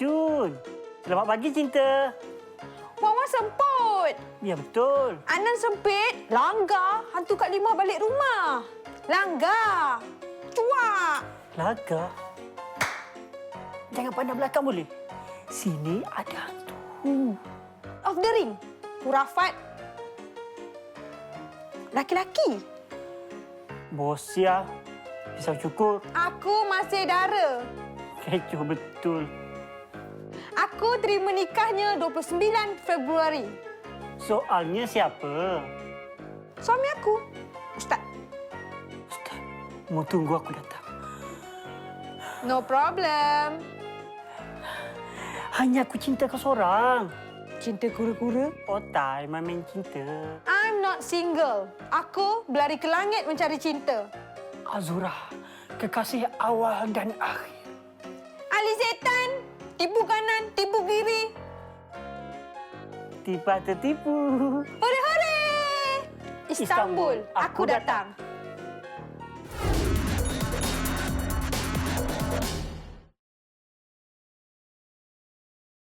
Jun. Selamat pagi, Cinta. Wawan semput. Ya, betul. Anan sempit. Langgar. Hantu Kak Limah balik rumah. Langgar. Cuak. Laga. Jangan pandang belakang boleh? Sini ada hantu. Of the ring. Kurafat. Laki-laki. Bos ya. Pisau cukur. Aku masih dara. Kecoh betul. Aku terima nikahnya 29 Februari. Soalnya siapa? Suami aku. Ustaz. Ustaz, mau tunggu aku datang. No problem. Hanya aku cinta kau seorang. Cinta kura-kura? Otai main cinta. I'm not single. Aku berlari ke langit mencari cinta. Azura, kekasih awal dan akhir. Ali setan. Tipu kanan. Tiba tertipu. Hore-hore! Istanbul, Istanbul, aku aku datang. datang.